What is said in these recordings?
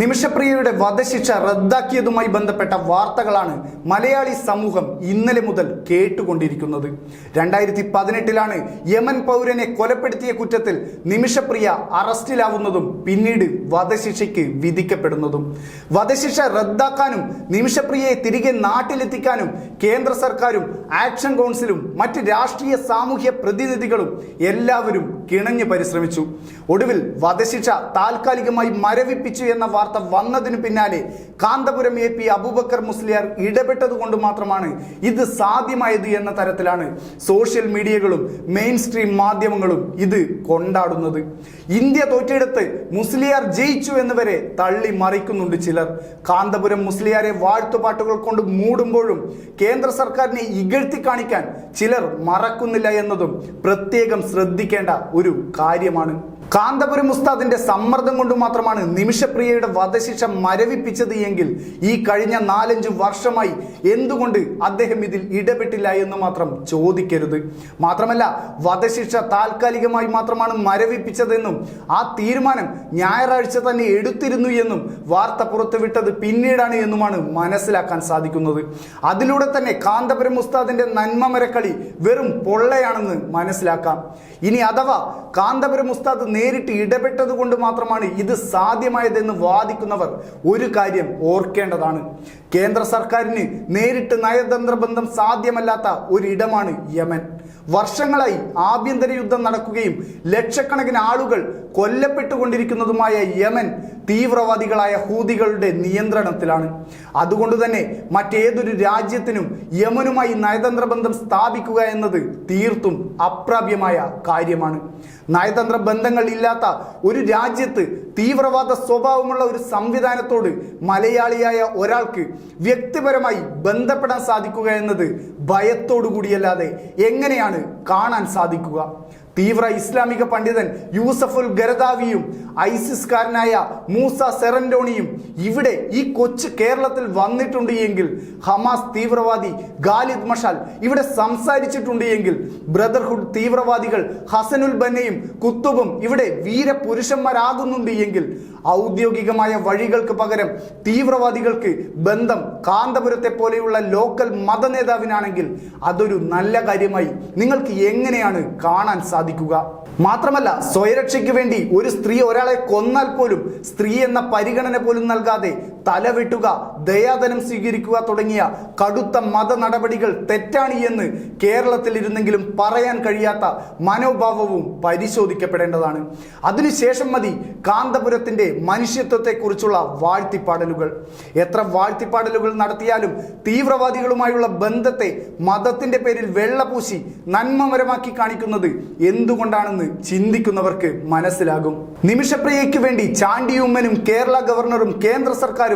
നിമിഷപ്രിയയുടെ വധശിക്ഷ റദ്ദാക്കിയതുമായി ബന്ധപ്പെട്ട വാർത്തകളാണ് മലയാളി സമൂഹം ഇന്നലെ മുതൽ കേട്ടുകൊണ്ടിരിക്കുന്നത്. രണ്ടായിരത്തി പതിനെട്ടിലാണ് യമൻ പൗരനെ കൊലപ്പെടുത്തിയ കുറ്റത്തിൽ നിമിഷപ്രിയ അറസ്റ്റിലാവുന്നതും പിന്നീട് വധശിക്ഷയ്ക്ക് വിധിക്കപ്പെടുന്നതും. വധശിക്ഷ റദ്ദാക്കാനും നിമിഷപ്രിയയെ തിരികെ നാട്ടിലെത്തിക്കാനും കേന്ദ്ര സർക്കാരും ആക്ഷൻ കൗൺസിലും മറ്റ് രാഷ്ട്രീയ സാമൂഹ്യ പ്രതിനിധികളും എല്ലാവരും കിണഞ്ഞു പരിശ്രമിച്ചു. ഒടുവിൽ വധശിക്ഷ താൽക്കാലികമായി മരവിപ്പിച്ചു എന്ന വാർത്ത വന്നതിനു പിന്നാലെ കാന്തപുരം എ പി അബൂബക്കർ മുസ്ലിയാർ ഇടപെട്ടതുകൊണ്ട് മാത്രമാണ് ഇത് സാധ്യമായത് എന്ന തരത്തിലാണ് സോഷ്യൽ മീഡിയകളും മെയിൻ സ്ട്രീം മാധ്യമങ്ങളും ഇത് കൊണ്ടാടുന്നത്. ഇന്ത്യ തോറ്റെടുത്ത് മുസ്ലിയാർ ജയിച്ചു എന്ന് വരെ തള്ളി മറിക്കുന്നുണ്ട് ചിലർ. കാന്തപുരം മുസ്ലിയാരെ വാഴ്ത്തുപാട്ടുകൾ കൊണ്ട് മൂടുമ്പോഴും കേന്ദ്ര സർക്കാരിനെ ഇകഴ്ത്തി കാണിക്കാൻ ചിലർ മറക്കുന്നില്ല എന്നതും പ്രത്യേകം ശ്രദ്ധിക്കേണ്ട ഒരു കാര്യമാണ്. കാന്തപുരം ഉസ്താദിന്റെ സമ്മർദ്ദം കൊണ്ട് മാത്രമാണ് നിമിഷപ്രിയയുടെ വധശിക്ഷ മരവിപ്പിച്ചത് എങ്കിൽ ഈ കഴിഞ്ഞ നാലഞ്ച് വർഷമായി എന്തുകൊണ്ട് അദ്ദേഹം ഇതിൽ ഇടപെട്ടില്ല എന്ന് മാത്രം ചോദിക്കരുത്. മാത്രമല്ല വധശിക്ഷ താൽക്കാലികമായി മാത്രമാണ് മരവിപ്പിച്ചതെന്നും ആ തീരുമാനം ഞായറാഴ്ച തന്നെ എടുത്തിരുന്നു എന്നും വാർത്ത പുറത്തുവിട്ടത് പിന്നീടാണ് എന്നുമാണ് മനസ്സിലാക്കാൻ സാധിക്കുന്നത്. അതിലൂടെ തന്നെ കാന്തപുരം ഉസ്താദിന്റെ നന്മമരക്കളി വെറും പൊള്ളയാണെന്ന് മനസ്സിലാക്കാം. ഇനി അഥവാ കാന്തപുരം ഉസ്താദ് നേരിട്ട് ഇടപെട്ടത് കൊണ്ട് മാത്രമാണ് ഇത് സാധ്യമായതെന്ന് വാദിക്കുന്നവർ ഒരു കാര്യം ഓർക്കേണ്ടതാണ്. കേന്ദ്ര സർക്കാരിന് നേരിട്ട് നയതന്ത്ര ബന്ധം സാധ്യമല്ലാത്ത ഒരിടമാണ് യമൻ. വർഷങ്ങളായി ആഭ്യന്തര യുദ്ധം നടക്കുകയും ലക്ഷക്കണക്കിന് ആളുകൾ കൊല്ലപ്പെട്ടുകൊണ്ടിരിക്കുന്നതുമായ യമൻ തീവ്രവാദികളായ ഹൂതികളുടെ നിയന്ത്രണത്തിലാണ്. അതുകൊണ്ട് തന്നെ മറ്റേതൊരു രാജ്യത്തിനും യമനുമായി നയതന്ത്ര ബന്ധം സ്ഥാപിക്കുക എന്നത് തീർത്തും അപ്രാപ്യമായ കാര്യമാണ്. നയതന്ത്ര ബന്ധങ്ങൾ ഇല്ലാത്ത ഒരു രാജ്യത്ത് തീവ്രവാദ സ്വഭാവമുള്ള ഒരു സംവിധാനത്തോട് മലയാളിയായ ഒരാൾക്ക് വ്യക്തിപരമായി ബന്ധപ്പെടാൻ സാധിക്കുക എന്നത് ഭയത്തോടു കൂടിയല്ലാതെ എങ്ങനെയാണ് കാണാൻ സാധിക്കുക? തീവ്ര ഇസ്ലാമിക പണ്ഡിതൻ യൂസഫുൽ ഗരദാവിയും ഐസിസ്കാരനായ മൂസ സെറന്റോണിയും ഇവിടെ ഈ കൊച്ചു കേരളത്തിൽ വന്നിട്ടുണ്ട് എങ്കിൽ ഹമാസ് തീവ്രവാദി ഖാലിദ് മഷാൽ ഇവിടെ സംസാരിച്ചിട്ടുണ്ട് എങ്കിൽ ബ്രദർഹുഡ് തീവ്രവാദികൾ ഹസനുൽ ബന്നയും കുത്തുബും ഇവിടെ വീരപുരുഷന്മാരാകുന്നുണ്ട് എങ്കിൽ ഔദ്യോഗികമായ വഴികൾക്ക് പകരം തീവ്രവാദികൾക്ക് ബന്ധം കാന്തപുരത്തെ പോലെയുള്ള ലോക്കൽ മതനേതാവിനാണെങ്കിൽ അതൊരു നല്ല കാര്യമായി നിങ്ങൾക്ക് എങ്ങനെയാണ് കാണാൻ സാധിക്കുക മാത്രമല്ല സ്വയരക്ഷയ്ക്ക് വേണ്ടി ഒരു സ്ത്രീ ഒരാളെ കൊന്നാൽ പോലും സ്ത്രീ എന്ന പരിഗണന പോലും നൽകാതെ തലവെട്ടുക ദയാധനം സ്വീകരിക്കുക തുടങ്ങിയ കടുത്ത മത നടപടികൾ തെറ്റാണ് എന്ന് കേരളത്തിൽ ഇരുന്നെങ്കിലും പറയാൻ കഴിയാത്ത മനോഭാവവും പരിശോധിക്കപ്പെടേണ്ടതാണ്. അതിനുശേഷം മതി കാന്തപുരത്തിന്റെ മനുഷ്യത്വത്തെക്കുറിച്ചുള്ള വാഴ്ത്തിപ്പാടലുകൾ. എത്ര വാഴ്ത്തിപ്പാടലുകൾ നടത്തിയാലും തീവ്രവാദികളുമായുള്ള ബന്ധത്തെ മതത്തിന്റെ പേരിൽ വെള്ളപൂശി നന്മമരമാക്കി കാണിക്കുന്നത് എന്തുകൊണ്ടാണെന്ന് ചിന്തിക്കുന്നവർക്ക് മനസ്സിലാകും. നിമിഷപ്രിയയ്ക്ക് വേണ്ടി ചാണ്ടിയുമ്മനും കേരള ഗവർണറും കേന്ദ്ര സർക്കാരും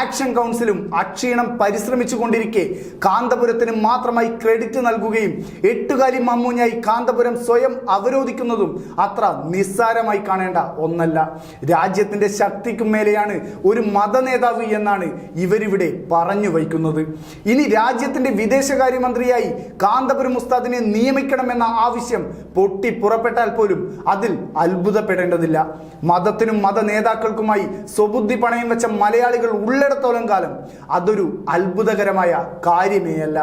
ആക്ഷൻ കൗൺസിലും അക്ഷീണം പരിശ്രമിച്ചു കൊണ്ടിരിക്കെ കാന്തപുരത്തിന് മാത്രമായി ക്രെഡിറ്റ് നൽകുകയും എട്ടുകാലി മമ്മൂഞ്ഞായി കാന്തപുരം സ്വയം അവരോധിക്കുന്നതും അത്ര നിസ്സാരമായി കാണേണ്ട ഒന്നല്ല. രാജ്യത്തിന്റെ ശക്തിക്കും മേലെയാണ് ഒരു മതനേതാവ് എന്നാണ് ഇവരിവിടെ പറഞ്ഞു വയ്ക്കുന്നത്. ഇനി രാജ്യത്തിന്റെ വിദേശകാര്യമന്ത്രിയായി കാന്തപുരം ഉസ്താദിനെ നിയമിക്കണമെന്ന ആവശ്യം പൊട്ടി പുറപ്പെട്ടാൽ പോലും അതിൽ അത്ഭുതപ്പെടേണ്ടതില്ല. മതത്തിനും മത നേതാക്കൾക്കുമായി സ്വബുദ്ധി പണയം വെച്ച മലയാളികൾ ഉള്ളിടത്തോളം കാലം അതൊരു അത്ഭുതകരമായ കാര്യമേയല്ല.